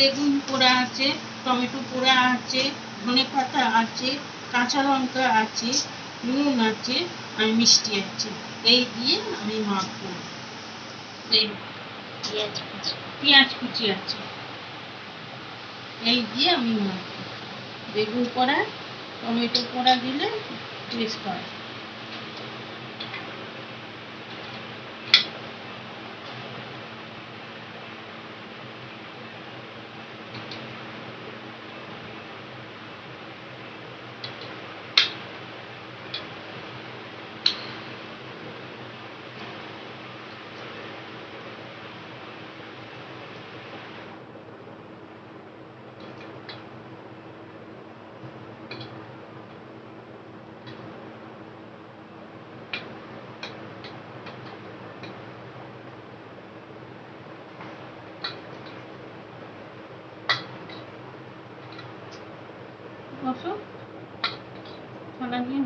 বেগুন পোড়া আছে, টমেটো পোড়া আছে, ধনে পাতা আছে, কাঁচা লঙ্কা আছে, নুন আছে আর মিষ্টি আছে। এই দিয়ে আমি মাখবো এই পেঁয়াজ কুচি আছে। এই দিয়ে আমি মাখবো বেগুন পোড়া, টমেটো পোড়া দিলে টেস্ট হয়। বসো ঠান্ডা নিয়ে